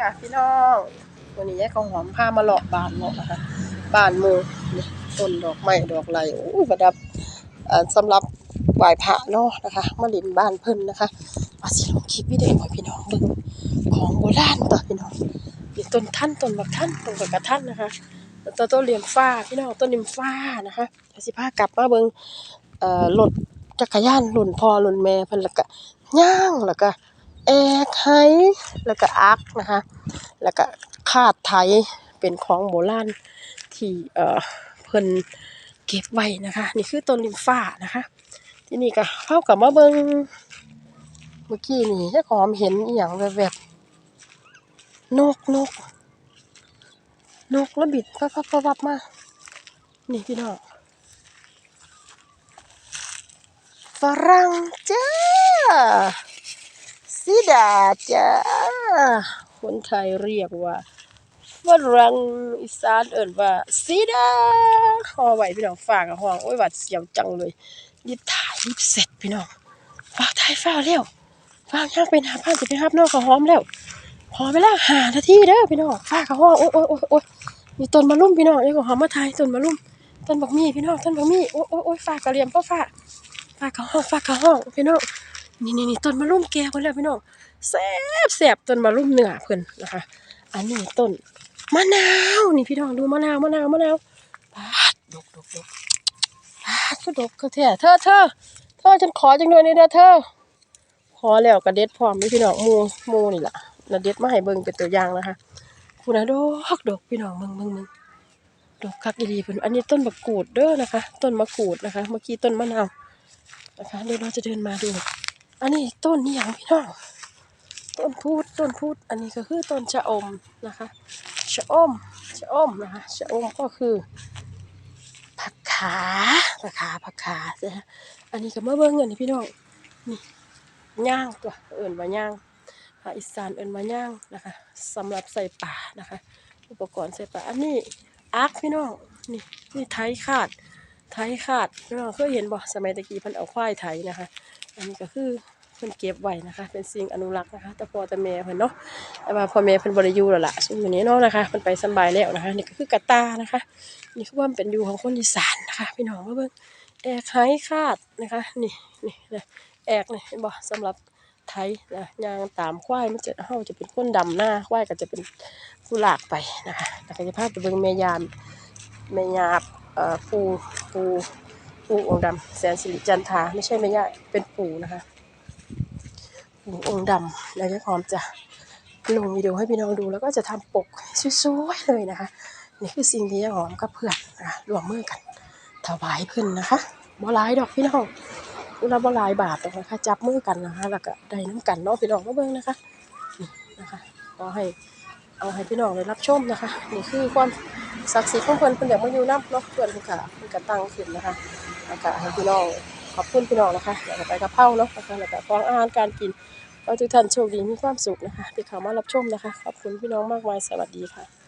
ค่ะ พี่น้องวันนี้ยายของหอมพามาหลอกบานเนาะนะคะบานมูต้นดอกไม้ดอกไหลโอ้ยประดับอ่าสำหรับไหว้พระเนาะนะคะมาลินบ้านเพิ่นนะคะเอาสิลงคลิปวิดีโอให้พี่น้องเบิ่งของโบราณต่อพี่น้องนี่ต้นท่านต้นบักท่านต้นบักกระท่านนะคะต้นต้นเหลี่ยมฟ้าพี่น้องต้นนิมฟ้านะคะแล้วสิพากลับมาเบิ่งรถจักรยานรุ่นพ่อรุ่นแม่เพิ่นแล้วก็ย่างแล้วก็ แอกไฮแล้วก็อักนะคะ แล้วก็คาดไทยเป็นของโบราณที่เอ่อเพิ่นเก็บไว้นะคะ นี่คือต้นลิมฟ้านะคะ ที่นี่ก็เข้ากับมาเบิงเมื่อกี้นี่เจ้าของเห็นอหย่างแบบๆนกนกนกแล้วบิดพับพับพับพับมา นี่พี่น้องฝรั่งจ้า ซิดาจ้าคนไทยเรียกว่าฝรั่งอีสานเอิ่นว่าซิดาหอไหวพี่น้องฝากกับห้องโอ้ยหวัดเสียวจังเลยรีบถ่ายรีบเสร็จพี่น้องฝากถ่ายฟ้าเร็วฝากย่างเป็นหาบ้านจะไปหับน้องเขาหอมแล้วหอมไปแล้วหานาทีเด้อพี่น้องฝากกับห้องโอ้ยโอ้ยโอ้ยโอ้ยมีต้นมะลุ่มพี่น้องนี่ก็หอมมาถ่ายต้นมะลุ่มต้นบักมี่พี่น้องต้นบักมี่โอ้ยโอ้ยฝากกระเลียมพ่อฝากฝากกับห้องฝากกับห้องพี่น้อง นี่นี่นี่ต้นมะรุ่มแก่เพิ่นแล้วพี่น้องแซ่บแซ่บต้นมะรุ่มเนื้อเพิ่นนะคะ อันนี้ต้นมะนาวนี่พี่น้องดูมะนาวมะนาวมะนาวปาดดกดกดกปาดก็ดกก็แท้เธอเธอเธอฉันขอจังเลยนี่เด้อเธอขอแล้วก็เด็ดพร้อมพี่น้องมูมูนี่แหละน่ะเด็ดมาให้เบิ่งเป็นตัวอย่างนะคะคุณนะดกดกพี่น้องมึงมึงมึงดกคักอีหลีเพิ่นอันนี้ต้นมะกรูดเด้อนะคะ ต้นมะกรูดนะคะ เมื่อกี้ต้นมะนาวนะคะเดี๋ยวเราจะเดินมาดู อันนี้ต้นนี่อย่างพี่น้อง ต้นพูดต้นพูดอันนี้ก็คือต้นชะอมนะคะ ชะอม ชะอมนะคะ ชะอมก็คือผักขาผักขาผักขานะฮะอันนี้ก็มาเบิ่งเงินนี่พี่น้อง นี่ย่างตัวเอิ่นว่าย่างภาคอีสานเอิ่นว่าย่างนะคะสำหรับใส่ป่านะคะ อุปกรณ์ใส่ป่าอันนี้อาร์คพี่น้องนี่นี่ไทยขาด ไทยขาดพี่น้องเคยเห็นบ่สมัยตะกี้พิ่นเอาควายไทยนะคะ อันนี้ก็คือเพิ่นเก็บไว้นะคะ เป็นสิ่งอนุรักษ์นะคะ แต่พอแต่แม่เพิ่นเนาะแต่ว่าพอแม่เพิ่นบ่ได้อยู่แล้วล่ะซึ่งอยู่นี้เนาะนะคะเพิ่นไปสบายแล้วนะคะ นี่ก็คือกระตานะคะ นี่คือความเป็นอยู่ของคนอีสานนะคะพี่น้องมาเบิ่งแอกไทยขาดนะคะนี่นี่นะแอกนี่เห็นบ่สำหรับไทยนะยางตามควายมันจะเฮาจะเป็นคนดำหน้าควายก็จะเป็นผู้ลากไปนะคะแล้วก็จะพาไปเบิ่งแม่ยามแม่ยาบเอ่อปูปู ปูองค์ดำแสนสิริจันทาไม่ใช่ไม่ย่าเป็นปู่นะคะปู่องค์ดำแล้วจะพร้อมจะลงวิดีโอให้พี่น้องดูแล้วก็จะทำปกสวยๆเลยนะคะ นี่คือสิ่งที่ยาหอมกับเพื่อนนะรวมมือกันถวายเพิ่นนะคะบ่หลายดอกพี่น้องอุลาบ่หลายบาทดอกนะคะจับมือกันนะคะแล้วก็ได้น้ำกันเนาะพี่น้องมาเบิ่งนะคะนี่นะคะขอให้เอาให้พี่น้องได้รับชมนะคะนี่คือความศักดิ์สิทธิ์ของเพิ่อนเพิ่นอยากมาอยู่น้ำเนาะเพิ่นเพิ่นก็เพิ่นก็ตั้งขึ้นนะคะ แล้วก็ให้พี่น้องขอบคุณพี่น้องนะคะแล้วก็ไปกระเพราเนาะนะคะแล้วก็ฟองอาหารการกินขอทุกท่านโชคดีมีความสุขนะคะที่เข้ามารับชมนะคะขอบคุณพี่น้องมากมายสวัสดีค่ะ